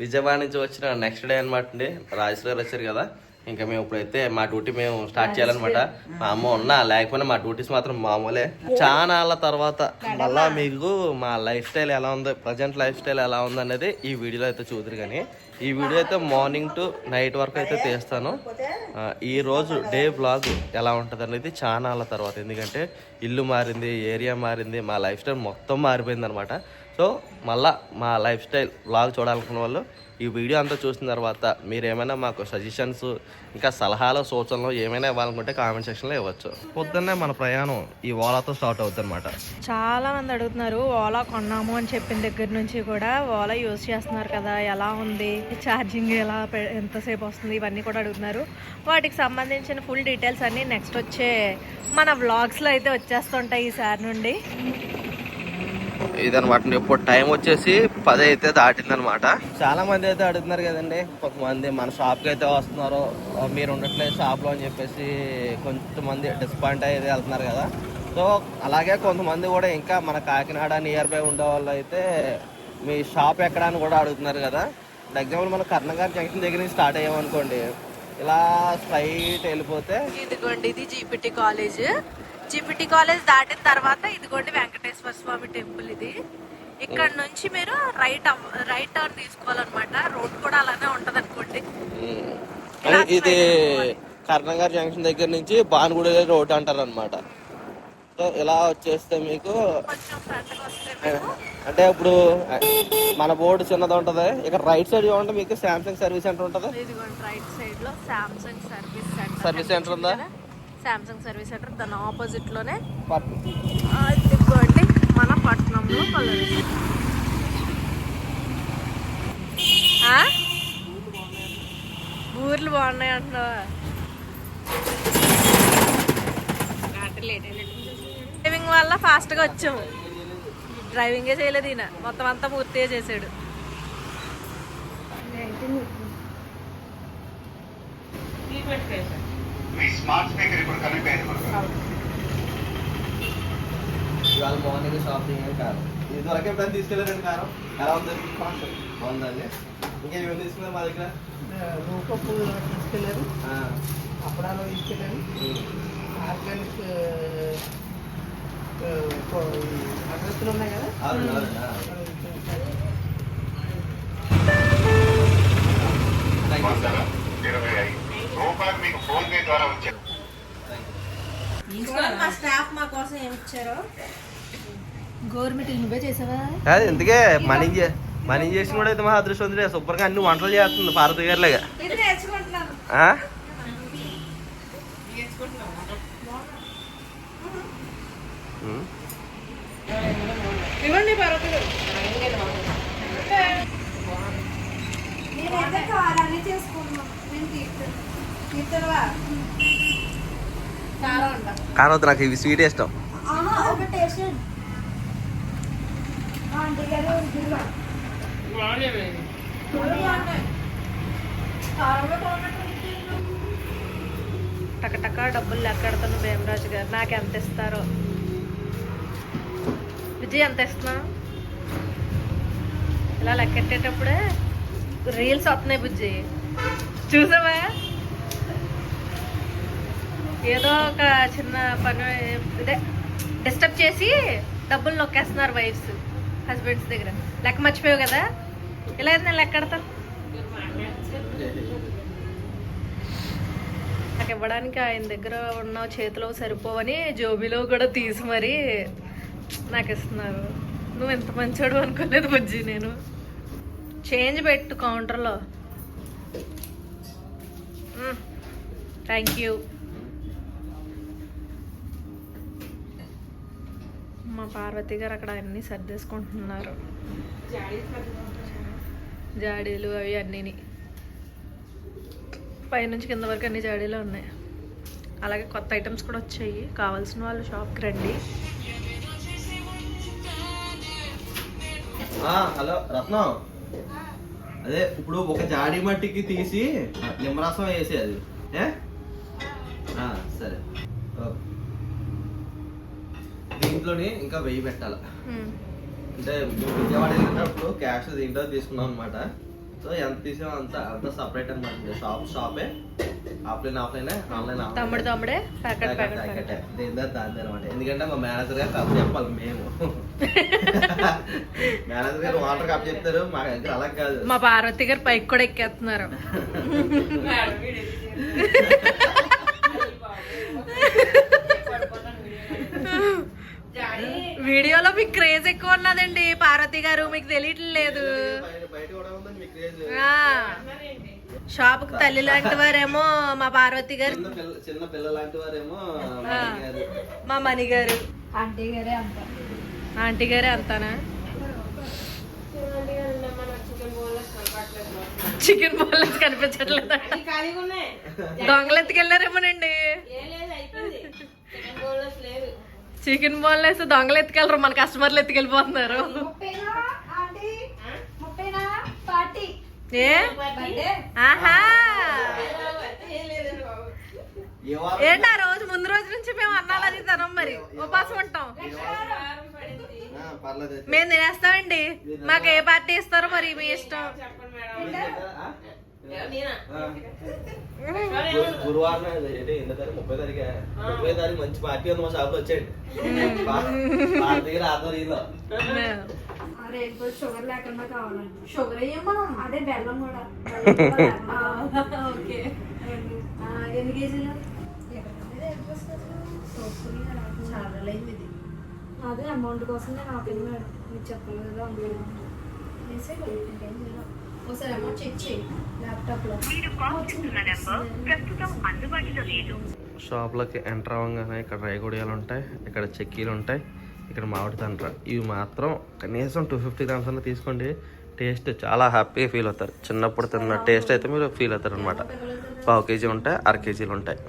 విజయవాడ నుంచి వచ్చిన next day అనమాట అండి. రాజేష్ గారు వచ్చారు కదా. ఇంకా మేము ఇప్పుడైతే మా డ్యూటీ మేము స్టార్ట్ చేయాలన్నమాట. మా అమ్మ ఉన్నా లేకపోయినా మా డ్యూటీస్ మాత్రం మామూలే. చాలా ఏళ్ళ తర్వాత మళ్ళా మీకు మా లైఫ్ స్టైల్ ఎలా ఉంది ప్రజెంట్ లైఫ్ స్టైల్ ఎలా ఉంది అనేది ఈ వీడియోలో అయితే చూద్దరు కానీ ఈ వీడియో అయితే మార్నింగ్ టు నైట్ వరకు అయితే తీస్తాను. ఈ రోజు డే బ్లాగ్ ఎలా ఉంటుంది అనేది చాలా తర్వాత. ఎందుకంటే ఇల్లు మారింది ఏరియా మారింది మా లైఫ్ స్టైల్ మొత్తం మారిపోయింది అనమాట సో మళ్ళా మా లైఫ్ స్టైల్ బ్లాగ్ చూడాలనుకున్న వాళ్ళు ఈ వీడియో అంతా చూసిన తర్వాత మీరు ఏమైనా మాకు సజెషన్స్ ఇంకా సలహాలు సూచనలు ఏమైనా ఇవ్వాలనుకుంటే కామెంట్ సెక్షన్లో ఇవ్వచ్చు. పొద్దున్నే మన ప్రయాణం ఈ ఓలాతో స్టార్ట్ అవుతుంది అనమాట చాలా మంది అడుగుతున్నారు ఓలా కొన్నాము అని చెప్పిన దగ్గర నుంచి కూడా ఓలా యూజ్ చేస్తున్నారు కదా ఎలా ఉంది? ఛార్జింగ్ ఎలా పె- ఎంతసేపు వస్తుంది? ఇవన్నీ కూడా అడుగుతున్నారు. వాటికి సంబంధించిన ఫుల్ డీటెయిల్స్ అన్నీ నెక్స్ట్ వచ్చే మన వ్లాగ్స్లో అయితే వచ్చేస్తుంటాయి ఈసారి నుండి. ఇదనమాట ఇప్పుడు టైం వచ్చేసి పది అయితే దాటిందనమాట చాలా మంది అయితే అడుగుతున్నారు కదండి. కొంతమంది మన షాప్కి అయితే వస్తున్నారు మీరు ఉండట్లేదు షాప్లో అని చెప్పేసి కొంతమంది డిస్పాయింట్ అయితే వెళ్తున్నారు కదా. సో అలాగే కొంతమంది కూడా ఇంకా మన కాకినాడ నియర్ బై ఉండే వాళ్ళు అయితే మీ షాప్ ఎక్కడ అని కూడా అడుగుతున్నారు కదా. ఎగ్జాంపుల్ మన కర్ణగారి జంక్షన్ దగ్గర నుంచి స్టార్ట్ అయ్యామనుకోండి ఇలా స్ట్రైట్ వెళ్ళిపోతే ఇదిగోండి ఇది జీపీటీ కాలేజ్ జీపీటీ కాలేజ్ దాటిన తర్వాత ఇదిగోండి వెంకటేశ్వర స్వామి టెంపుల్ ఇది. ఇక్కడ నుంచి మీరు రైట్ రైట్ టర్న్ తీసుకోవాలన్నమాట. రోడ్ కూడా అలానే ఉంటది అనుకోండి ఇది కర్ణగారి జంక్షన్ దగ్గర నుంచి బాన్గుడి రోడ్ అంటారు అనమాట సో ఇలా వచ్చేస్తే మీకు అంటే ఇప్పుడు మన బోర్డు చిన్నది ఉంటది. ఇక్కడ రైట్ సైడ్ చూడండి మీకు శాంసంగ్ సర్వీస్ సెంటర్ ఉంటది. ఇదిగోండి రైట్ సైడ్లో Samsung service centre service centre ఉందా? సామ్సంగ్ సర్వీస్ సెంటర్ దాని ఆపోజిట్లోనే. పట్- ఆ, ఇదిగోండి మన పట్టణంలో కలర్ ఊర్లు బాగున్నాయి అంటున్నావా? డ్రైవింగ్ వల్ల ఫాస్ట్గా వచ్చాము. డ్రైవింగే చేయలేదు ఈయన. మొత్తం అంతా పూర్తిగా చేసాడు. మీ స్మార్ట్ స్పీకర్ ఇప్పుడు కనెక్ట్ అయింది. ఇవాళ మార్నింగ్ షాపింగ్ అని కారం ఇది వరకు ఎప్పుడైనా తీసుకెళ్ళారండి కారం. ఎలా ఉంది? బాగుందండి ఇంకేమేమి తీసుకున్నారు మా దగ్గర? రూపప్పు తీసుకెళ్ళారు. అప్పడాలు తీసుకెళ్ళారు. ఆర్గానిక్ అడ్రస్లు ఉన్నాయి కదా? ఇరవై ఐదు. రూపాయలు మీకు ఫోన్ ద్వారా వచ్చారు. Thank you. మా స్టాఫ్ మా కోసం ఏమి ఇచ్చారో. గవర్నమెంట్ నువ్వే చేసావా? కాదు ఎందుకే? మనీ చే- మనీ చేసి కూడా అయితే మా అదృష్టం ఉంది శుభ్రంగా అన్ని వంటలు చేస్తుంది నేనైతే కారాన్ని నేను తీర్చాను. తీర్చవా కారం నాకు ఇవి స్వీట్ ఇష్టం. టకటక డబ్బులు లెక్కెడతాను భీమరాజు గారు. నాకు ఎంత ఇస్తారో. విజయ్ ఎంత ఇస్తున్నా? ఇలా లెక్కెట్టేటప్పుడే రీల్స్ వస్తున్నాయి బుజ్జి. చూసావా? ఏదో ఒక చిన్న పని ఇదే డిస్టర్బ్ చేసి డబ్బులు నొక్కేస్తున్నారు వైఫ్స్ హస్బెండ్స్ దగ్గర. లెక్క మర్చిపోయావు కదా? ఇలా అయితే నేను లెక్కెడతాను నాకు ఇవ్వడానికి ఆయన దగ్గర ఉన్న చేతిలో సరిపోవని జోబీలో కూడా తీసి మరీ నాకు ఇస్తున్నారు. నువ్వు ఎంత మంచోడు అనుకోలేదు బుజ్జి నేను. చేంజ్ పెట్టు కౌంటర్లో థ్యాంక్ యూ మా పార్వతి గారు అక్కడ అన్నీ సర్దేసుకుంటున్నారు. జాడీలు అవి అన్నీని. పైనుంచి కింద వరకు అన్ని జాడీలు ఉన్నాయి. అలాగే కొత్త ఐటమ్స్ కూడా వచ్చాయి. కావాల్సిన వాళ్ళు షాప్కి రండి. హలో రత్నం. అదే ఇప్పుడు ఒక జాడీ మట్టికి తీసి నిమ్మరసం వేసి అది ఏ ఆ, సరే ఓకే. దీంట్లోని ఇంకా వెయ్యి పెట్టాలి. అంటే విజయవాడ వెళ్ళినప్పుడు క్యాష్ దీంట్లో తీసుకున్నాం అనమాట సో ఎంత తీసామో అంత అంత సపరేట్ అనమాట షాప్ షాపే ఆఫ్లైన్ ఆఫ్లైన్ ఆన్లైన్ తమ్ముడు తమ్ముడే ప్యాకెట్ ప్యాకెట్ ప్యాకెట్ దాని అనమాట ఎందుకంటే మా మేనేజర్ గారు కప్ చెప్పాలి మేము. మేనేజర్ గారు వాటర్ కప్ చెప్తారు మా దగ్గర అలా కాదు. మా పార్వతి గారు పైకి కూడా ఎక్కేస్తున్నారు. వీడియోలో మీకు క్రేజ్ ఎక్కువ ఉన్నదండి. పార్వతి గారు మీకు తెలియట్లేదు. షాప్కు తల్లి లాంటి వారేమో మా పార్వతి గారు. చిన్న పిల్ల లాంటి వారేమో మా మణి గారు. ఆంటీ గారే అంత. ఆంటీ గారే అంతానా? చికెన్ బోల్లెస్ కనిపించట్లేదు? దొంగలు చికెన్ బోల్లెస్ దొంగలు ఎత్తుకెళ్ళరు మన కస్టమర్లు ఎత్తుకెళ్ళిపోతున్నారు. ఏ? ఆహా! ఏంటి ఆ రోజు? ముందు రోజు నుంచి మేము అన్నాలు అది తినం మరి. ఉపాసం ఉంటాం. ఆ, పర్లేదు అయితే. మేము తినేస్తామండి. మాకు ఏ పార్టీ ఇస్తారో మరి మీ ఇష్టం. గురువారం ఎన్నో తారీఖు ముప్పై తారీఖు ముప్పై తారీఖు మంచి పార్టీ ఉంది మా షాప్లో వచ్చేయండి ఆధ్వర్యంలో షుగర్ లేకుండా కావాలండి. షుగర్ ఏమో అదే బెల్లం కూడా. ఓకే. ఎన్ని కేజీలు? అదే అమౌంట్ కోసం నేను ఆపింది మేడం. మీరు చెప్పలేదు అందులో. ఒకసారి అమౌంట్ చెక్ చేయి ల్యాప్టాప్లో షాప్లోకి ఎంటర్ అవ్వగానే ఇక్కడ రైగుడియాలు ఉంటాయి ఇక్కడ చెక్కీలు ఉంటాయి ఇక్కడ మామిడి తండ్ర ఇవి మాత్రం కనీసం టూ ఫిఫ్టీ గ్రామ్స్ అన్న తీసుకోండి. టేస్ట్ చాలా హ్యాపీగా ఫీల్ అవుతారు. చిన్నప్పుడు తిన్న టేస్ట్ అయితే మీరు ఫీల్ అవుతారు అనమాట పావు కేజీ ఉంటాయి అర కేజీలు ఉంటాయి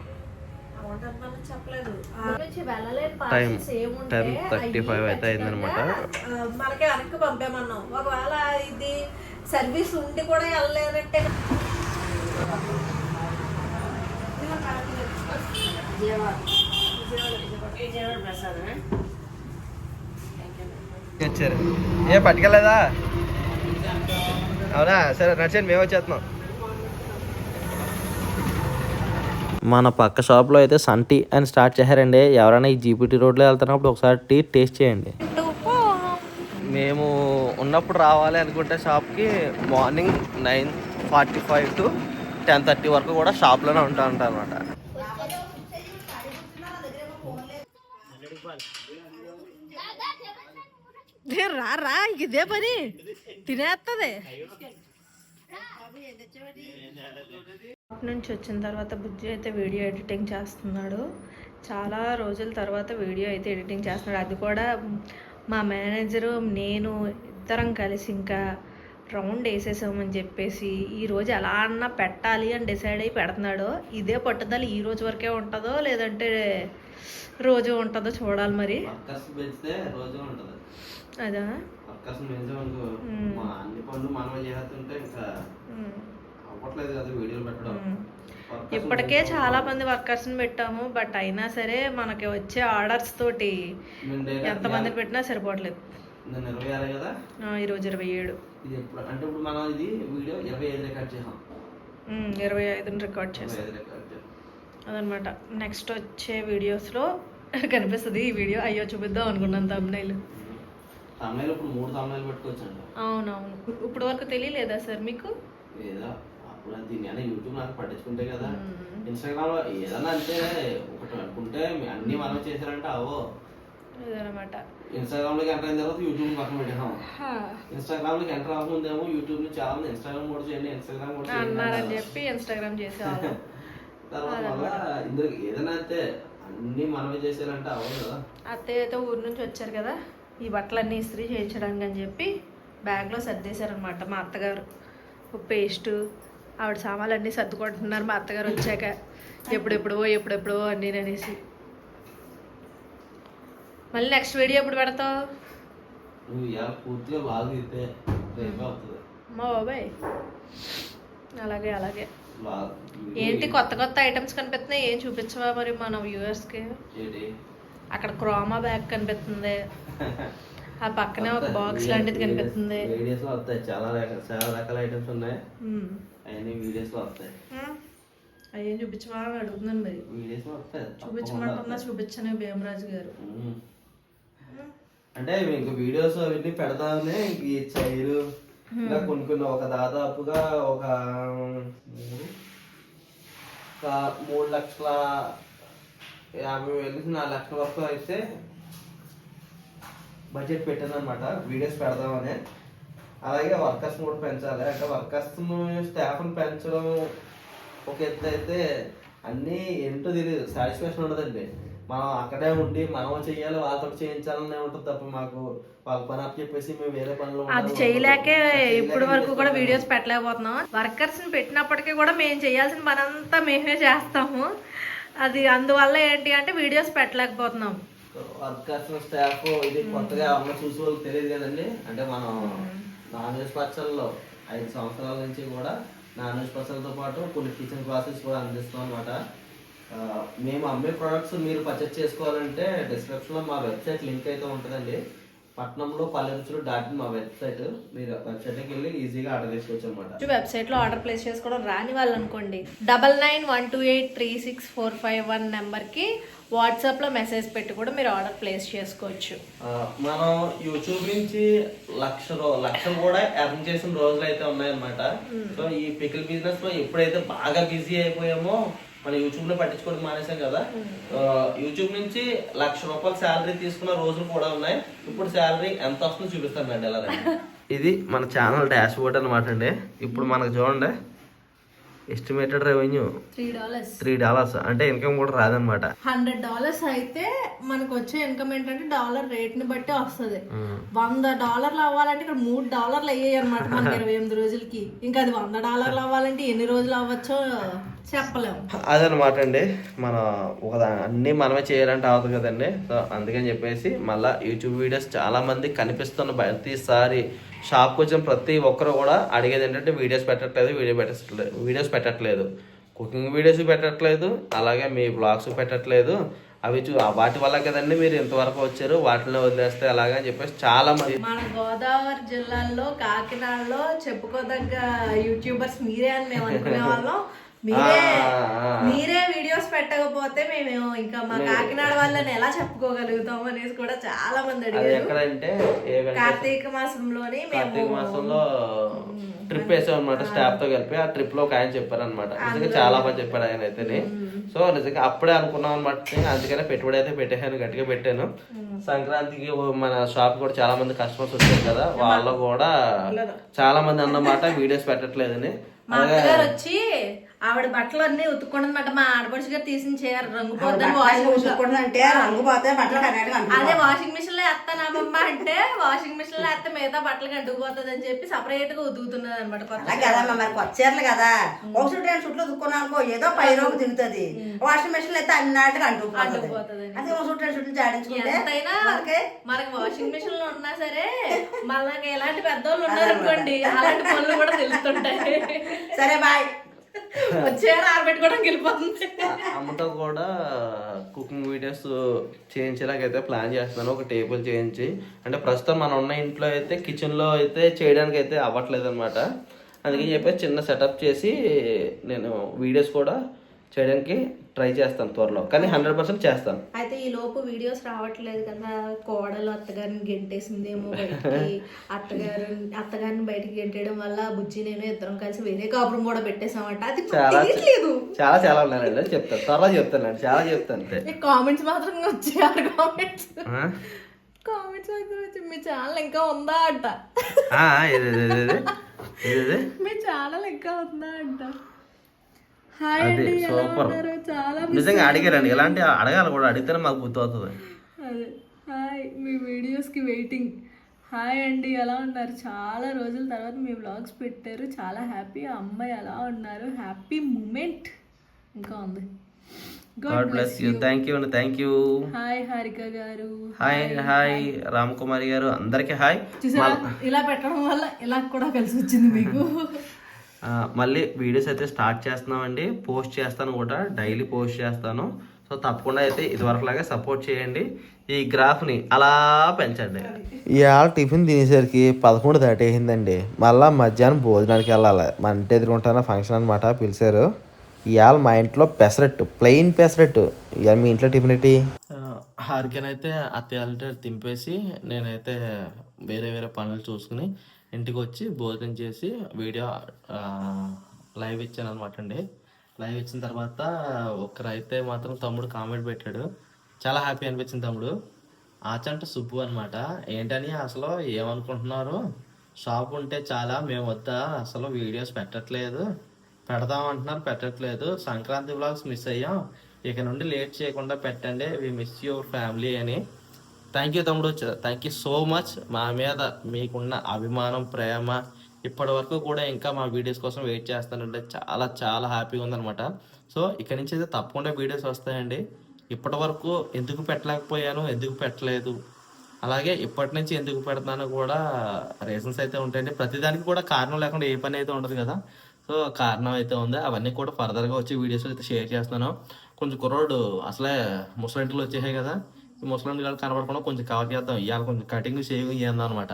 టైం టెన్ థర్టీ ఫైవ్ అయితే అయిందనమాట మనకి వెనక్కి పంపామన్నాం. ఒకవేళ ఇది సర్వీస్ ఉండి కూడా వెళ్ళలేదంటే. వచ్చారు. ఏ పట్టుకెళ్ళలేదా? అవునా? సరే నచ్చండి మేము వచ్చేస్తున్నాం. మన పక్క షాప్లో అయితే సన్ టీ అని స్టార్ట్ చేశారండి. ఎవరైనా ఈ జీపీటీ రోడ్లో వెళ్తున్నప్పుడు ఒకసారి టీ టేస్ట్ చేయండి. మేము ఉన్నప్పుడు రావాలి అనుకుంటే షాప్కి morning nine forty five to ten thirty వరకు కూడా షాప్లోనే ఉంటా ఉంటా అనమాట రా రా ఇదే పని. తినేస్తుంది నుంచి వచ్చిన తర్వాత బుజ్జి అయితే వీడియో ఎడిటింగ్ చేస్తున్నాడు. చాలా రోజుల తర్వాత వీడియో అయితే ఎడిటింగ్ చేస్తున్నాడు. అది కూడా మా మేనేజరు నేను ఇద్దరం కలిసి ఇంకా రౌండ్ వేసేసామని చెప్పేసి ఈ రోజు ఎలా అన్నా పెట్టాలి అని డిసైడ్ అయి పెడుతున్నాడు ఇదే పట్టుదల ఈ రోజు వరకే ఉంటుందో లేదంటే రోజు ఉంటుందో చూడాలి మరి. అదా? వర్కర్స్ పెంచామనుకో మ్మ్. మా అన్ని పనులు మనమే చేస్తుంటే ఇంకా. అవ్వట్లేదు కదా వీడియోలు పెట్టడం. ఇప్పటికే. చాలా మంది వర్కర్స్ని పెట్టాము బట్ అయినా సరే మనకి వచ్చే ఆర్డర్స్ తోటి ఎంతమందిని పెట్టినా సరిపోవట్లేదు. ఇరవై ఆరు కదా? ఈరోజు ఇరవై ఏడు. ఇది ఎప్పుడు? అంటే ఇప్పుడు మనం ఇది వీడియో ఇరవై ఐదు రికార్డ్ చేసాం. ఇరవై ఐదుని రికార్డ్ చేసాం. అదనమాట. నెక్స్ట్ వచ్చే వీడియోస్లో కనిపిస్తుంది ఈ వీడియో అయ్యో చూపిద్దాం అనుకున్నాను తమ్నైల్ తమిళ ఇప్పుడు మూడు తమిళాలు పెట్టుకోవచ్చండి అవునవును. ఇప్పుడు వరకు తెలియలేదా సార్ మీకు? ఏదో అప్పుడు అది దీన్ని అయినా యూట్యూబ్ నాకు పట్టించుకుంటే కదా. ఇన్స్టాగ్రామ్లో ఏదన్నా అంటే ఒకటి అనుకుంటే అన్ని మనం చేశారంటే అవో ఇన్స్టాగ్రామ్లోకి ఎంటర్ అయిన తర్వాత యూట్యూబ్ పక్కన పెట్టాం. ఇన్స్టాగ్రామ్లోకి ఎంటర్ అవ్వముందేమో యూట్యూబ్ నుంచి చాలా ఇన్స్టాగ్రామ్ కూడా చేయండి ఇన్స్టాగ్రామ్ కూడా అన్నారని. చెప్పి ఇన్స్టాగ్రామ్ చేసేవాళ్ళం. తర్వాత ఇందులో ఏదైనా అంతే అన్ని మనమే చేసేయాలంటే అవ్వదు కదా. అత్తయ్య అయితే ఊరు నుంచి వచ్చారు కదా ఈ బట్టలన్నీ ఇస్త్రీ చేయించడానికి అని చెప్పి బ్యాగ్లో సర్దేశారనమాట మా అత్తగారు. పేస్టు ఆవిడ సామాన్లు అన్నీ సర్దుకుంటున్నారు మా అత్తగారు వచ్చాక. ఎప్పుడెప్పుడో ఎప్పుడెప్పుడో అన్నీ అనేసి. మళ్ళీ నెక్స్ట్ వీడియో ఎప్పుడు పెడతావు? మా బాబాయ్. అలాగే అలాగే. లాగ్ ఏంటి కొత్త కొత్త ఐటమ్స్ కనిపిస్తున్నాయి? ఏం చూపించవా మరి మన వ్యూవర్స్కి ఏంటి? అక్కడ క్రోమా బ్యాగ్ కనిపిస్తుంది. ఆ పక్కనే ఒక బాక్స్ లాంటిది కనిపిస్తుంది. చాలా రకాల చాలా రకాల ఐటమ్స్ ఉన్నాయి. అవన్నీ వీడియోస్లో వస్తాయి. అయ్యేం చూపించమని అడుగుతున్నాను మరి. వీడియోస్లో వస్తాయి. చూపించమంటున్నా చూపించనే భీమరాజు గారు. అంటే ఇంక వీడియోస్ అవన్నీ పెడదామని ఇంక ఈ చైరు ఇంకా కొన్ని కొన్ని ఒక దాదాపుగా ఒక మూడు లక్షల యాభై వేల నాలుగు లక్షల వరకు అయితే బడ్జెట్ పెట్టాను అనమాట వీడియోస్ పెడదామని. అలాగే వర్కర్స్ కూడా పెంచాలి. అంటే వర్కర్స్ స్టాఫ్ని పెంచడం ఒక ఎత్తు అయితే అన్నీ ఏంటో తెలియదు సాటిస్ఫాక్షన్ ఉండదండి. మనం అక్కడే ఉండి మనం చేయాలి వాళ్ళతో చేయించాలనే ఉంటుంది తప్ప మాకు వాళ్ళ పని అప్ చెప్పేసి మేము వేరే పనులు అది చేయలేకే ఇప్పుడు వరకు కూడా వీడియోస్ పెట్టలేకపోతున్నాం. వర్కర్స్ని పెట్టినప్పటికీ కూడా మేము చేయాల్సిన పని అంతా మేమే చేస్తాము. అది అందువల్ల ఏంటి అంటే వీడియోస్ పెట్టలేకపోతున్నాం. వర్కర్స్ స్టాఫ్ ఇది కొత్తగా ఎవరన్నా చూసే వాళ్ళకి తెలియదు కదండి. అంటే మనం నాన్ వెజ్ పచ్చళ్ళలో ఐదు సంవత్సరాల నుంచి కూడా నాన్ వెజ్ పచ్చళ్ళతో పాటు కొన్ని కిచెన్ క్లాసెస్ కూడా అందిస్తాం అనమాట మేము అమ్మే ప్రొడక్ట్స్ మీరు పర్చేస్ చేసుకోవాలంటే డిస్క్రిప్షన్లో మా వెబ్సైట్ లింక్ అయితే ఉంటుందండి. పట్నంలో పల్లెరుచులు డాట్ మా వెబ్సైట్. మీరు వెబ్సైట్కి వెళ్ళి ఈజీగా ఆర్డర్ చేసుకోవచ్చు అనమాట వెబ్సైట్లో ఆర్డర్ ప్లేస్ చేసుకోవడం రాని వాళ్ళు అనుకోండి double nine one two eight three six four five one నెంబర్కి వాట్సాప్లో మెసేజ్ పెట్టి కూడా మీరు ఆర్డర్ ప్లేస్ చేసుకోవచ్చు. మనం యూట్యూబ్ నుంచి లక్ష లక్షలు కూడా ఎర్న్ చేసిన రోజులు అయితే ఉన్నాయన్నమాట. సో ఈ పికిల్ బిజినెస్లో ఎప్పుడైతే బాగా బిజీ అయిపోయామో మన యూట్యూబ్లో పట్టించుకోవడం మానేసాం కదా. యూట్యూబ్ నుంచి లక్ష రూపాయల శాలరీ తీసుకున్న రోజులు కూడా ఉన్నాయి. ఇప్పుడు శాలరీ ఎంత వస్తుందో చూపిస్తాను అండి ఎలా ఇది మన ఛానల్ డాష్ బోర్డ్ అనమాట అండి. ఇప్పుడు మనకు చూడండి. Estimated revenue three dollars three dollars అంటే ఇన్కమ్ కూడా రాదనమాట హండ్రెడ్ డాలర్స్ అయితే మనకు వచ్చే ఇన్కమ్ ఏంటంటే డాలర్ రేట్ని బట్టి వస్తుంది. వంద డాలర్లు అవ్వాలంటే ఇక్కడ మూడు డాలర్లు అయ్యాయి అనమాట మనకి ఇరవై ఎనిమిది రోజులకి. ఇంకా అది వంద డాలర్లు అవ్వాలంటే ఎన్ని రోజులు అవ్వచ్చో చెప్పలేము అదనమాట అండి. మన ఒక అన్నీ మనమే చేయాలంటే అవుతుంది కదండి. సో అందుకని చెప్పేసి మళ్ళీ యూట్యూబ్ వీడియోస్ చాలా మంది కనిపిస్తున్న ప్రతిసారి షాప్కి వచ్చిన ప్రతి ఒక్కరు కూడా అడిగేది ఏంటంటే వీడియోస్ పెట్టట్లేదు వీడియో పెట్టట్లేదు వీడియోస్ పెట్టట్లేదు. కుకింగ్ వీడియోస్ పెట్టట్లేదు అలాగే మీ బ్లాగ్స్ పెట్టట్లేదు. అవి చూ వాటి వల్ల కదండి మీరు ఇంతవరకు వచ్చారు వాటిని వదిలేస్తే అలాగా అని చెప్పేసి చాలా మంది మన గోదావరి జిల్లాలో కాకినాడలో చెప్పుకోదగ్గ యూట్యూబర్స్ మీరే అని మేము అనుకునే వాళ్ళం. మీరే. మీరే వీడియోస్ పెట్టకపోతే మేము ఇంకా మా కాకినాడ వాళ్ళని ఎలా చెప్పుకోగలుగుతాం అనేసి కూడా చాలా మంది అడిగారు. కార్తీక మాసంలోని కార్తీక మాసంలో ట్రిప్ వేసాం అనమాట స్టాఫ్తో కలిపి. ఆ ట్రిప్లో ఒక ఆయన చెప్పారు అనమాట నిజంగా చాలా బాగా చెప్పాడు ఆయన అయితే సో నిజంగా అప్పుడే అనుకున్నాం అనమాట అందుకనే పెట్టుబడి అయితే పెట్టాను గట్టిగా పెట్టాను. సంక్రాంతికి మన షాప్ కూడా చాలా మంది కస్టమర్స్ వచ్చారు కదా వాళ్ళు కూడా చాలా మంది అన్నమాట వీడియోస్ పెట్టట్లేదని. మా అత్తగారు వచ్చి ఆవిడ బట్టలు అన్ని ఉతుక్కుందన్నమాట మా ఆడపడుచు గారు తీసిన చీర రంగు వాషింగ్ మిషన్ అంటే రంగు పోతే బట్టలు అదే వాషింగ్ మిషన్లో ఎత్తానమ్మమ్మ అంటే వాషింగ్ మిషన్లో ఎత్తే మిగతా బట్టలు అంటుకుపోతుంది అని చెప్పి సపరేట్గా ఉతుకుతున్నది అనమాట కొత్త అలా కదమ్మా మరి కొత్త చీరలు కదా. ఒక చుట్టూ రెండు చుట్లు దుక్కున్నాం అనుకో ఏదో పై రోగు తిరుగుతుంది. వాషింగ్ మెషిన్ అయితే అన్నట్టుగా అంటుకుపోతుంది. అదే ఒక చుట్టూ రెండు చుట్లు జాడించుకుంటే ఎంతైనా మనకి వాషింగ్ మిషన్లో ఉన్నా సరే మనకి ఎలాంటి పెద్దోళ్ళు ఉన్నారు అనుకోండి అలాంటి పనులు కూడా తెలుస్తుంటాయి. సరే బాయ్ వచ్చే ఆరబెట్టుకోవడానికి వెళ్ళిపోతుంది. అమ్మతో కూడా కుకింగ్ వీడియోస్ చేయించేలాగైతే ప్లాన్ చేస్తున్నాను. ఒక టేబుల్ చేయించి అంటే ప్రస్తుతం మనం ఉన్న ఇంట్లో అయితే కిచెన్లో అయితే చేయడానికి అయితే అవ్వట్లేదు అనమాట అందుకని చెప్పేసి చిన్న సెటప్ చేసి నేను వీడియోస్ కూడా చేయడానికి ట్రై చేస్తాను త్వరలో. కానీ హండ్రెడ్ పర్సెంట్ చేస్తాను. అయితే ఈ లోపు వీడియోస్ రావట్లేదు కదా కోడలు అత్తగారిని గెంటేసిందేమో బయటికి. అత్తగారు అత్తగారిని బయటికి గెంటేయడం వల్ల బుజ్జి నేను ఇద్దరం కలిసి వేరే కాపురం కూడా పెట్టేసామంట అది చాలా చాలా చాలా ఉన్నానండి చెప్తాను. త్వరలో చెప్తానండి చాలా చెప్తాను. కామెంట్స్ మాత్రం వచ్చారు కామెంట్స్ ఆ? కామెంట్స్ వచ్చి మీ ఛానల్ ఇంకా ఉందా అంట. మీ ఛానల్ ఇంకా ఉందా అంట. అది సూపర్. నిజంగా అడిగారండి ఇలాంటి అడగాలి కూడా అడిగితేనే మాకు గుర్తు అవుతుంది అదే. హాయ్ మీ వీడియోస్కి వెయిటింగ్ హాయ్ అండి ఎలా ఉన్నారు? చాలా రోజుల తర్వాత మీ వ్లాగ్స్ పెట్టారు. చాలా హ్యాపీ అమ్మాయి ఎలా ఉన్నారు? హ్యాపీ మూమెంట్ ఇంకా ఉంది. God bless you thank you అండి థ్యాంక్ యూ హాయ్ హారిక గారు. హాయ్ హాయ్ రామ్ కుమారి గారు. అందరికీ హాయ్ ఇలా పెట్టడం వల్ల ఇలా కూడా కలిసి వచ్చింది మీకు. మళ్ళీ వీడియోస్ అయితే స్టార్ట్ చేస్తున్నామండి. పోస్ట్ చేస్తాను కూడా. డైలీ పోస్ట్ చేస్తాను. సో తప్పకుండా అయితే ఇదివరకులాగే సపోర్ట్ చేయండి. ఈ గ్రాఫ్ని అలా పెంచండి. ఇవాళ టిఫిన్ తినేసరికి పదకొండు దాటేసిందండి. మళ్ళా మధ్యాహ్నం భోజనానికి వెళ్ళాలి. మన ఇంటి ఎదుర్కొంటున్న ఫంక్షన్ అనమాట పిలిచారు. ఇవాళ మా ఇంట్లో పెసరట్టు ప్లెయిన్ పెసరట్టు. ఇవాళ మీ ఇంట్లో టిఫిన్ ఏంటి? హారికనైతే అత్తయ్య తింపేసి నేనైతే వేరే వేరే పనులు చూసుకుని ఇంటికి వచ్చి భోజనం చేసి వీడియో లైవ్ ఇచ్చాను అనమాట అండి. లైవ్ ఇచ్చిన తర్వాత ఒకరైతే మాత్రం తమ్ముడు కామెంట్ పెట్టాడు. చాలా హ్యాపీ అనిపించింది తమ్ముడు. ఆచంట సుబ్బు అనమాట ఏంటని అసలు ఏమనుకుంటున్నారు? షాప్ ఉంటే చాలా మేము వద్ద అసలు వీడియోస్ పెట్టట్లేదు. పెడదాం అంటున్నారు పెట్టట్లేదు. సంక్రాంతి బ్లాగ్స్ మిస్ అయ్యాం. ఇక నుండి లేట్ చేయకుండా పెట్టండి. వి మిస్ యువర్ ఫ్యామిలీ అని. థ్యాంక్ యూ తమ్ముడు. థ్యాంక్ యూ సో మచ్ మా మీద మీకున్న అభిమానం ప్రేమ ఇప్పటి వరకు కూడా ఇంకా మా వీడియోస్ కోసం వెయిట్ చేస్తానంటే చాలా చాలా హ్యాపీగా ఉందన్నమాట. సో ఇక్కడ నుంచి అయితే తప్పకుండా వీడియోస్ వస్తాయండి. ఇప్పటి వరకు ఎందుకు పెట్టలేకపోయాను ఎందుకు పెట్టలేదు? అలాగే ఇప్పటి నుంచి ఎందుకు పెడతానో కూడా రీజన్స్ అయితే ఉంటాయండి. ప్రతిదానికి కూడా కారణం లేకుండా ఏ పని అయితే ఉండదు కదా. సో కారణం అయితే ఉంది. అవన్నీ కూడా ఫర్దర్గా వచ్చి వీడియోస్ అయితే షేర్ చేస్తాను కొంచెం కుర్రోడు అసలే ముసలింటిలో వచ్చేసాయి కదా. ముసలింటి గారు కనబడకుండా కొంచెం కవర్ చేద్దాం. ఇవాళ కొంచెం కటింగ్ షేవింగ్ చేద్దాం అనమాట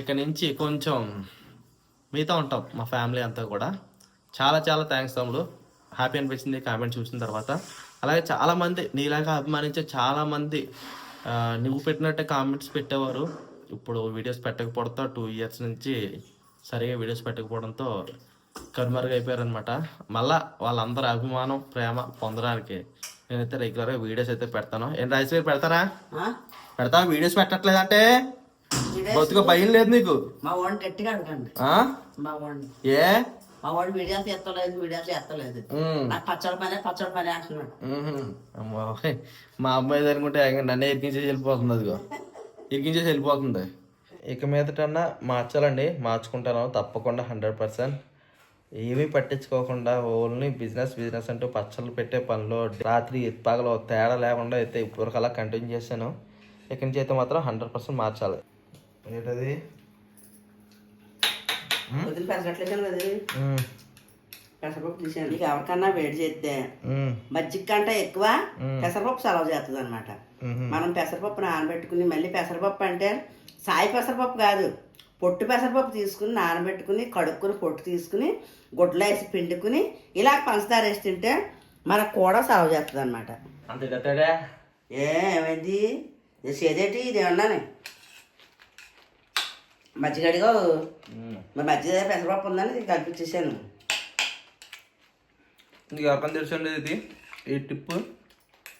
ఇక్కడ నుంచి కొంచెం మిగతా ఉంటాం మా ఫ్యామిలీ అంతా కూడా. చాలా చాలా థ్యాంక్స్ తమ్ముడు. హ్యాపీ అనిపించింది కామెంట్ చూసిన తర్వాత. అలాగే చాలామంది నీలాగా అభిమానించే చాలామంది నువ్వు పెట్టినట్టే కామెంట్స్ పెట్టేవారు. ఇప్పుడు వీడియోస్ పెట్టకపోవడంతో టూ ఇయర్స్ నుంచి సరిగా వీడియోస్ పెట్టకపోవడంతో కనుమరుగైపోయారనమాట మళ్ళా వాళ్ళందరి అభిమానం ప్రేమ పొందడానికి నేనైతే రెగ్యులర్గా వీడియోస్ అయితే పెడతాను. ఏం రాజేష్ గారు పెడతారా? పెడతా వీడియోస్ పెట్టట్లేదంటే? బొత్తుగా భయం లేదు నీకు? మా వాడిని గట్టిగా అడగండి? మా వాడిని. ఏ? మా వాడు వీడియోస్ ఎత్తలేదు వీడియోస్ ఎత్తలేదు. నాకు పచ్చడి పనే పచ్చడి పనే అంటున్నాడు. మా అమ్మాయి అనుకుంటే నన్ను ఇరికించేసి వెళ్ళిపోతుంది అదిగో. ఇరికించేసి వెళ్ళిపోతుంది. ఇక మీదటన్నా మార్చాలండి. మార్చుకుంటాను. తప్పకుండా హండ్రెడ్ పర్సెంట్. ఏమీ పట్టించుకోకుండా ఓన్లీ బిజినెస్ బిజినెస్ అంటూ పచ్చళ్ళు పెట్టే పనిలో రాత్రి పగలు తేడా లేకుండా అయితే ఇప్పటివరకు అలా కంటిన్యూ చేశాను. ఇక్కడి నుంచి అయితే మాత్రం హండ్రెడ్ పర్సెంట్ మార్చాలి. ఏంటది. పెసరపప్పు తీసాను నీకు ఎవరికన్నా వేడి చేస్తే. మజ్జిగ కంటే ఎక్కువ పెసరపప్పు సలవ చేస్తుంది అనమాట. మనం పెసరపప్పు నానబెట్టుకుని మళ్ళీ పెసరపప్పు అంటే సాయి పెసరపప్పు కాదు. పొట్టు పెసరపప్పు తీసుకుని నానబెట్టుకుని కడుక్కుని పొట్టు తీసుకుని గుడ్డలో వేసి పిండుకుని ఇలా పంచదార వేసి తింటే మనకు కూడా సలవ చేస్తుంది అనమాట అంతే ఏమైంది? ఇది చేదేటి? ఇది ఉన్నాను మజ్జిగడిగో? మరి మజ్జిగ పెసరపప్పు ఉందని కల్పించేసాను నీకు ఎవరికైనా తెలుసండి ఇది? ఈ టిప్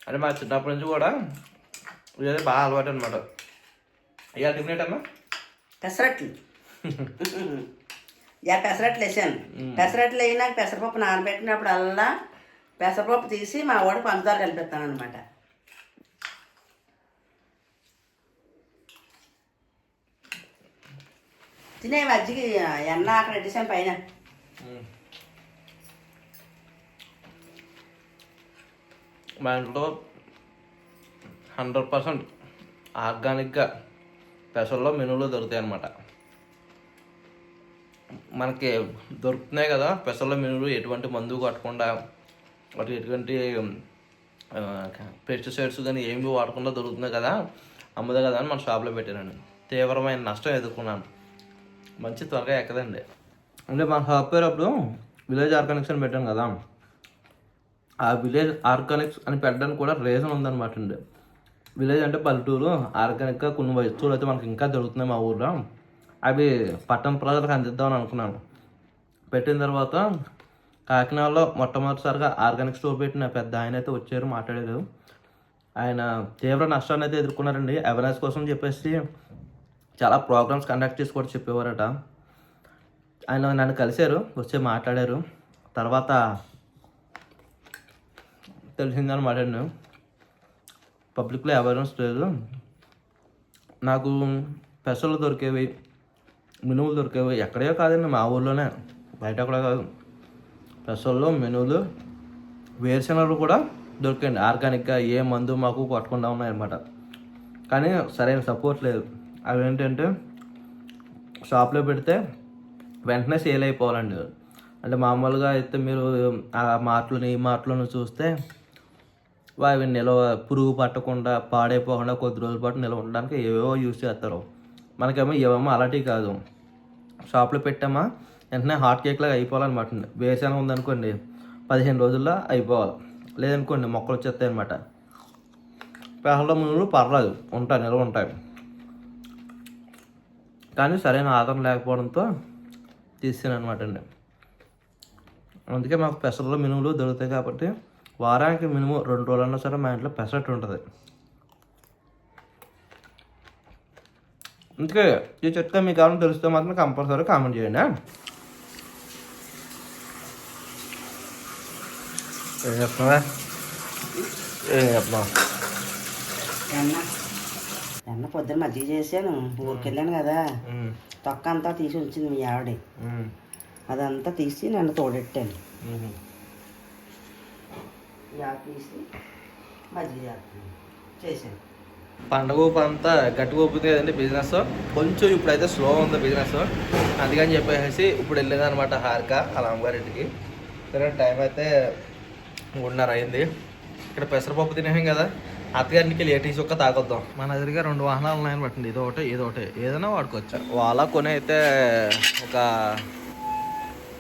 అంటే మా చిన్నప్పటి నుంచి కూడా ఇదే బాగా అలవాటు అనమాట ఇక టిఫిన్ ఏంటమ్మా? పెసరట్లు. యా పెసరట్లు వేసాను. పెసరట్లు అయినాక పెసరపప్పు నానబెట్టినప్పుడు అల్లా పెసరపప్పు తీసి మా వాడు పంచదార కలిపిస్తాను అనమాట తినే మజ్జిగ ఎన్న అక్కడ పెట్టేసాను పైన. మా ఇంట్లో హండ్రెడ్ పర్సెంట్ ఆర్గానిక్గా పెసల్లో మెనూలో దొరుకుతాయి అన్నమాట. మనకి దొరుకుతున్నాయి కదా పెసల్లో మెనూలు ఎటువంటి మందు కొట్టకుండా వాటి ఎటువంటి పెస్టిసైడ్స్ కానీ ఏమి వాడకుండా దొరుకుతున్నాయి కదా అమ్ముదా కదా అని మన షాప్లో పెట్టానండి తీవ్రమైన నష్టం ఎదుర్కొన్నాను. మంచి త్వరగా ఎక్కదండి. అంటే మన షాప్ పేరు అప్పుడు విలేజ్ ఆర్గానిక్స్ అని పెట్టాను కదా. ఆ విలేజ్ ఆర్గానిక్స్ అని పెట్టడానికి కూడా రీజన్ ఉందన్నమాట అండి. విలేజ్ అంటే పల్లెటూరు ఆర్గానిక్గా కొన్ని వస్తువులు అయితే మనకి ఇంకా దొరుకుతున్నాయి మా ఊర్లో. అవి పట్టణ ప్రజలకు అందిద్దామని అనుకున్నాను. పెట్టిన తర్వాత కాకినాడలో మొట్టమొదటిసారిగా ఆర్గానిక్ స్టోర్ పెట్టిన పెద్ద ఆయన అయితే వచ్చారు మాట్లాడారు. ఆయన తీవ్ర నష్టాన్ని అయితే ఎదుర్కొన్నారండి. అవేర్నెస్ కోసం చెప్పేసి చాలా ప్రోగ్రామ్స్ కండక్ట్ చేసి కూడా చెప్పేవారట. ఆయన నన్ను కలిశారు వచ్చి మాట్లాడారు. తర్వాత తెలిసిందని మాట్లాడినాను. పబ్లిక్లో అవేర్నెస్ లేదు. నాకు పెసలు దొరికేవి మినుములు దొరికేవి ఎక్కడే కాదండి మా ఊర్లోనే. బయట కూడా కాదు. పెసల్లో మినువులు వేరుశనగలు కూడా దొరికండి ఆర్గానిక్గా ఏ మందు మాకు కొట్టకుండా ఉన్నాయన్నమాట. కానీ సరైన సపోర్ట్ లేదు. అవి ఏంటంటే షాప్లో పెడితే వెంటనే సేల్ అయిపోవాలండి. అంటే మామూలుగా అయితే మీరు ఆ మార్ట్లను ఈ మార్ట్లను చూస్తే అవి నిలవ పురుగు పట్టకుండా పాడైపోకుండా కొద్ది రోజుల పాటు నిల్వ ఉండడానికి ఏవేవో యూజ్ చేస్తారు. మనకేమో ఏవేమో అలాంటివి కాదు. షాప్లో పెట్టామా వెంటనే హాట్ కేక్ లాగా అయిపోవాలన్నమాట. వేరుశనగ ఉందనుకోండి పదిహేను రోజుల్లో అయిపోవాలి. లేదనుకోండి మొక్కలు వచ్చేస్తాయి అనమాట పెసల మునులు పర్లేదు ఉంటాయి నిల్వ ఉంటాయి. కానీ సరైన ఆదరణ లేకపోవడంతో తీసాను అనమాట అండి. అందుకే మాకు పెసరలో మినుములు దొరుకుతాయి కాబట్టి వారానికి మినిమం రెండు రోజులన్నా సరే మా ఇంట్లో పెసరట్టు ఉంటుంది. అందుకే ఈ చెప్తే మీకు కావాలని తెలిస్తే మాత్రం కంపల్సరీ కామెంట్ చేయండి ఏం చెప్తున్నావా ఏం చెప్తున్నావు ఎన్న. పొద్దున మజ్జిగ చేశాను ఊరికి వెళ్ళాను కదా. తొక్క అంతా తీసి ఉంచింది మీ ఆవిడ. అదంతా తీసి నన్ను తోడెట్టాను. ఉమ్. ఇలా మజ్జిగ చేస్తాను చేశాను. పండగ అంతా గట్టిగా ఊపుతుంది కదండి బిజినెస్ కొంచెం ఇప్పుడైతే స్లో ఉంది బిజినెస్ అందుకని చెప్పేసి ఇప్పుడు వెళ్ళేదనమాట హారిక వాళ్ళ అమ్మగారింటికి సరే టైం అయితే మూడున్నర అయింది. ఇక్కడ పెసరపప్పు తినేసాం కదా. అత్తగారికి లేటీస్ తీసి ఒక్క తాగొద్దాం. మన దగ్గర రెండు వాహనాలు ఉన్నాయని పట్టండి. ఇది ఒకటి ఇది ఒకటి. ఏదైనా వాడుకోవచ్చు. వాళ్ళ కొని అయితే ఒక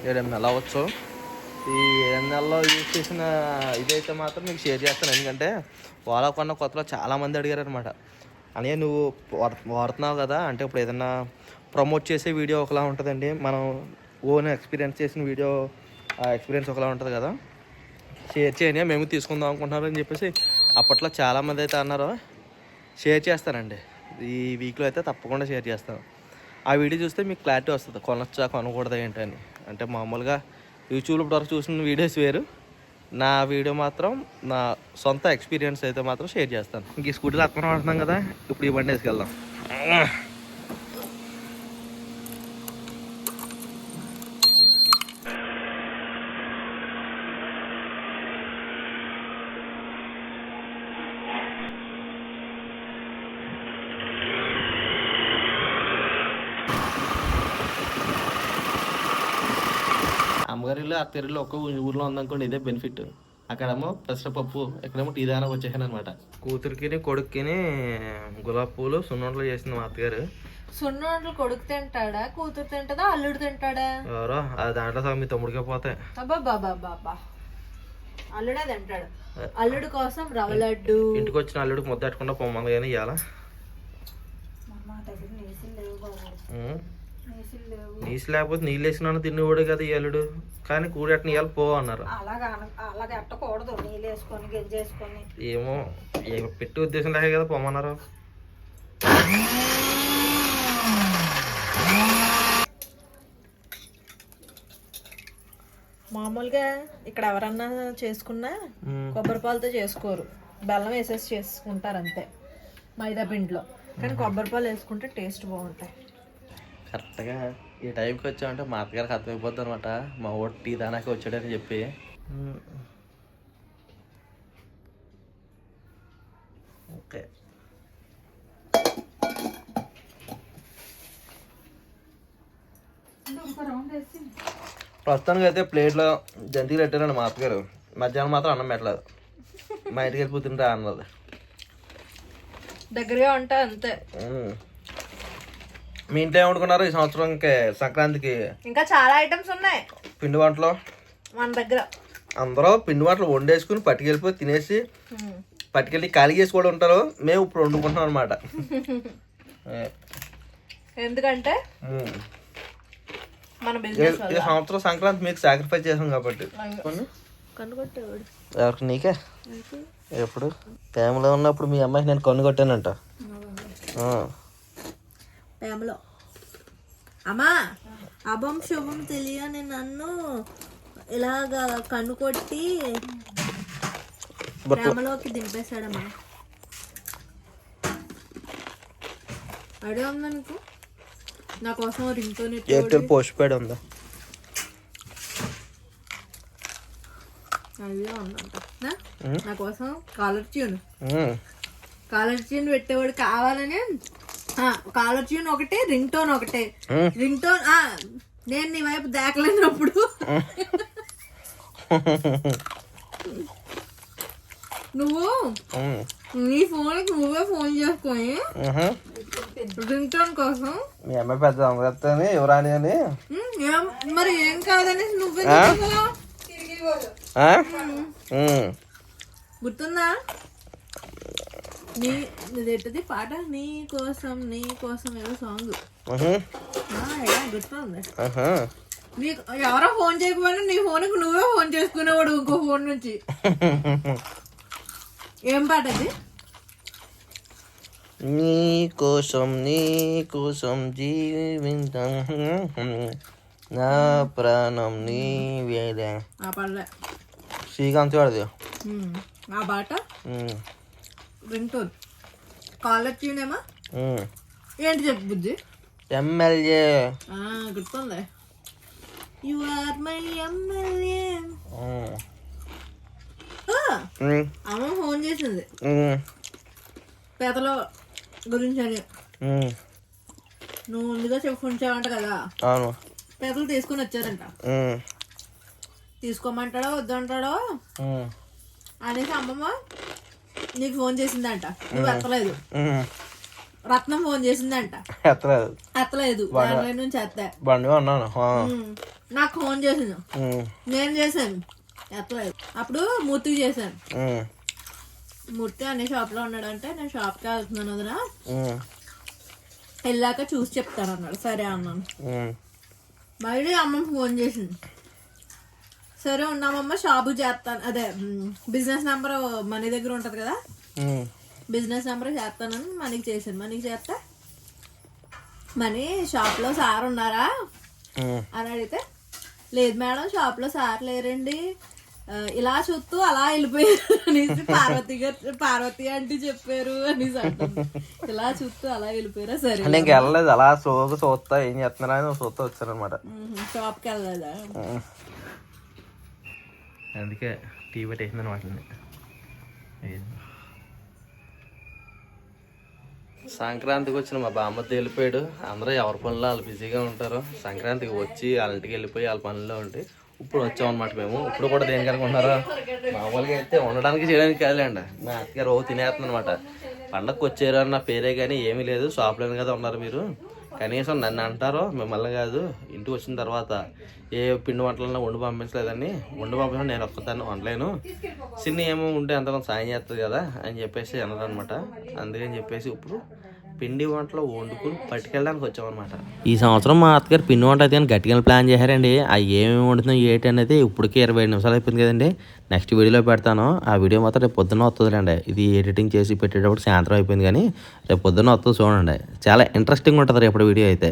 ఏడెనిమిది ఎలా వచ్చో ఈ ఏడు నెలలో యూజ్ చేసిన ఇదైతే మాత్రం మీకు షేర్ చేస్తాను. ఎందుకంటే వాళ్ళ కొన్న కొత్తలో చాలామంది అడిగారు అనమాట అని నువ్వు వాడ- వాడుతున్నావు కదా అంటే ఇప్పుడు ఏదన్నా ప్రమోట్ చేసే వీడియో ఒకలా ఉంటుందండి. మనం ఓన్ ఎక్స్పీరియన్స్ చేసిన వీడియో ఆ ఎక్స్పీరియన్స్ ఒకలా ఉంటుంది కదా. షేర్ చేయని మేము తీసుకుందాం అనుకుంటున్నారు అని చెప్పేసి అప్పట్లో చాలామంది అయితే అన్నారు షేర్ చేస్తానండి. ఈ వీక్లో అయితే తప్పకుండా షేర్ చేస్తాను. ఆ వీడియో చూస్తే మీకు క్లారిటీ వస్తుంది. కొనొచ్చా కొనకూడదా ఏంటని అంటే మామూలుగా యూట్యూబ్లో వరకు చూసిన వీడియోస్ వేరు. నా వీడియో మాత్రం నా సొంత ఎక్స్పీరియన్స్ అయితే మాత్రం షేర్ చేస్తాను. ఇంక ఈ స్కూటీలో అర్థం పడుతున్నాం కదా ఇప్పుడు ఈ బండి వేసుకెళ్దాం. ఇల్లు ఒక్క ఊర్లో ఉందనుకోండి ఇదే బెనిఫిట్ అక్కడేమో పెసరపప్పు ఇక్కడేమో టీ దానా వచ్చేసాను అనమాట కూతురికి కొడుక్కి గులాబీ పూలు సున్నుండలు చేసింది మా అత్తగారు. సున్నోండ్లు కొడుకు తింటాడా? కూతురు తింటదా? అల్లుడు తింటాడా? ఎవరో అది దాంట్లో సగం మీ తమ్ముడికే పోతాయి. అబ్బా బాబా బాబా అల్లుడే తింటాడు. అల్లుడు కోసం రవ్వ లడ్డు. ఇంటికి వచ్చిన అల్లుడికి ముద్ద పెట్టుకుంటా పొమ్మని కానీ ఇవ్వాలా నీసు లేకపోతే నీళ్ళు వేసినాను తిన్నవాడు కదా అల్లుడు. కానీ కూడెట్టిన ఇవ్వాలి పో అన్నారు. అలాగ అన- అలాగ ఎట్టకూడదు. నీళ్ళు వేసుకొని గెంజేసుకొని ఏమో పెట్టి ఉద్దేశం లేక కదా పొమ్మన్నారు. మామూలుగా ఇక్కడ ఎవరన్నా చేసుకున్నా కొబ్బరి పాలతో చేసుకోరు. బెల్లం వేసేసి చేసుకుంటారు అంతే. మైదా పిండిలో. కానీ కొబ్బరి పాలు వేసుకుంటే టేస్ట్ బాగుంటాయి. కరెక్ట్గా ఈ టైంకి వచ్చామంటే మా అత్తగారికి అర్థమైపోద్ది అనమాట మా ఓడి టీ దానాకి వచ్చాడని చెప్పి. ఓకే. ప్రస్తుతానికి అయితే ప్లేట్లో జంతికలు పెట్టారండి మా అత్తగారు. మధ్యాహ్నం మాత్రం అన్నం పెట్టలేదు. మా ఇంటికి వెళ్ళిపోతుంటే అన్నది. దగ్గరగా ఉంటా అంతే. మీ ఇంట్లో ఏమనుకున్నారు ఈ సంవత్సరం సంక్రాంతికి ఇంకా చాలా ఐటమ్స్ ఉన్నాయి. పిండి వంటలు? మన దగ్గర. అందరూ పిండి వంటలు వండేసుకుని పట్టుకెళ్ళిపోయి తినేసి పట్టుకెళ్ళి ఖాళీ చేసి కూడా ఉంటారు. మేము ఇప్పుడు వండుకుంటున్నాం అనమాట ఎందుకంటే మన బిజినెస్ ఈ సంవత్సరం సంక్రాంతి మీకు సాక్రిఫైస్ చేసాం కాబట్టి. ఎవరికి? నీకే? ఎప్పుడు? ప్రేమలో ఉన్నప్పుడు మీ అమ్మాయికి నేను కొన్ను కొట్టానంట. ప్రేమలో. అమ్మా అభం శుభం తెలియని నన్ను ఇలాగా కన్ను కొట్టి ప్రేమలోకి దింపేశాడమ్మా. అడే ఉందా నీకు? నా కోసం రింగ్తో ఎయిర్టెల్ పోస్ట్ పెయిడ్ ఉందా? అదే ఉందంట. నా? కోసం కాలర్ ట్యూన్. కాలర్ ట్యూన్ పెట్టేవాడు కావాలని కాలర్ ట్యూన్ ఒకటే రింగ్ టోన్ ఒకటే. రింగ్ టోన్ నేను నీ వైపు దాకలేనప్పుడు నువ్వు? నీ ఫోన్కి నువ్వే ఫోన్ చేసుకొని ఉహు. రింగ్ టోన్ కోసం. మీ అమ్మాయి పెద్ద అమృతని యువరాణి అని. మరి ఏం కాదని నువ్వే. గుర్తుందా? నీ ఇదేంటిది పాట నీ కోసం నీ కోసం ఏదో సాంగ్. గుర్తుంది. నీకు ఎవరో ఫోన్ చేయకపోయినా నీ ఫోన్కి నువ్వే ఫోన్ చేసుకునేవాడు ఇంకో ఫోన్ నుంచి. ఏం పాట అది? నీ కోసం నీ కోసం జీవితం. నా ప్రాణం నీ వేద ఆ శ్రీకాంత్ వాడిది ఆ పాట? టోన్ కాలర్ ట్యూన్ ఏమా. ఏంటి చెప్పు బుజ్జి? ఎమ్మెల్యే ఆ, గుర్తుంది. యు ఆర్ మై ఎమ్మెల్యే అమ్మ ఫోన్ చేసింది. పేదల గురించి అని. నువ్వు ముందుగా చెప్పు ఉంచావంట కదా? అవును. పేదలు తీసుకుని వచ్చారంట. తీసుకోమంటాడో వద్దంటాడో? అనేసి అమ్మమ్మ నీకు ఫోన్ చేసిందంట. నువ్వు ఎత్తలేదు. రత్నం ఫోన్ చేసిందంట. ఎత్తలేదు. ఎత్తలేదు. నుంచి ఎత్తా. బండి ఉన్నాను నాకు ఫోన్ చేసింది. నేను చేశాను. ఎత్తలేదు. అప్పుడు మూర్తికి చేశాను. మూర్తి అనే షాప్లో ఉన్నాడంటే నేను షాప్కి వెళ్తున్నాను వదిన. వెళ్ళాక చూసి చెప్తాను అన్నాడు సరే అన్నాను. మళ్ళీ అమ్మ ఫోన్ చేసింది. సరే ఉన్నామమ్మ షాపు చేస్తాను. అదే బిజినెస్ నెంబర్ మనీ దగ్గర ఉంటుంది కదా? బిజినెస్ నెంబర్ చేస్తానని మనకి చేశాను. మనకి చేస్తా? మనీ షాప్లో సార్ ఉన్నారా. అని అడిగితే లేదు మేడం షాప్లో సార్ లేరండి. ఇలా చూస్తూ అలా వెళ్ళిపోయారు అనేసి పార్వతి గారు పార్వతి ఆంటీ చెప్పారు అనేసి అంటుంది. ఇలా చూస్తూ అలా వెళ్ళిపోయారా? సరే. అంటే ఇంక వెళ్ళలేదు. అలా సోగు చూస్తా ఏం చేస్తున్నారా అని చూస్తా వచ్చారనమాట. షాప్కి వెళ్ళలేదా? అందుకే టీ పెట్టేసింది అనమాట సంక్రాంతికి వచ్చిన మా బామ్మతో వెళ్ళిపోయాడు. అందరూ ఎవరి పనులు వాళ్ళు బిజీగా ఉంటారు. సంక్రాంతికి వచ్చి వాళ్ళ ఇంటికి వెళ్ళిపోయి వాళ్ళ పనుల్లో ఉంటే ఇప్పుడు వచ్చామన్నమాట మేము. ఇప్పుడు కూడా దేనికి అనుకుంటున్నారా? మామూలుగా అయితే ఉండడానికి చేయడానికి కాదులేండి. మా అత్తగారు ఓ తినేస్తుంది అనమాట పండగకి వచ్చారు అన్న పేరే కానీ ఏమీ లేదు. షాప్లోనే కదా ఉన్నారు మీరు. కనీసం నన్ను అంటారో మిమ్మల్ని కాదు. ఇంటికి వచ్చిన తర్వాత ఏ పిండి వంటలన్నా వండి పంపించలేదని. వండి పంపించడం నేను ఒక్కదాన్ని వండలేను. చిన్న ఏమో ఉంటే అంతలో సాయం చేస్తుంది కదా అని చెప్పేసి అన్నదనమాట అందుకని చెప్పేసి ఇప్పుడు పిండి వంటలు వండుకుని పట్టుకెళ్ళడానికి వచ్చామన్నమాట. ఈ సంవత్సరం మా అత్తగారు పిండి వంట అయితే కానీ గట్టిగా ప్లాన్ చేశారండి. అవి ఏమేమి వండుతున్నాం ఏంటి అనేది ఇప్పటికే ఇరవై ఐదు నిమిషాలు అయిపోయింది కదండి. నెక్స్ట్ వీడియోలో పెడతాను. ఆ వీడియో మాత్రం రేపు పొద్దున్న వస్తుందిలేండి ఇది ఎడిటింగ్ చేసి పెట్టేటప్పుడు సాయంత్రం అయిపోయింది కానీ రేపు పొద్దున్న వస్తుంది చూడండి. చాలా ఇంట్రెస్టింగ్ ఉంటుంది రేపటి వీడియో అయితే.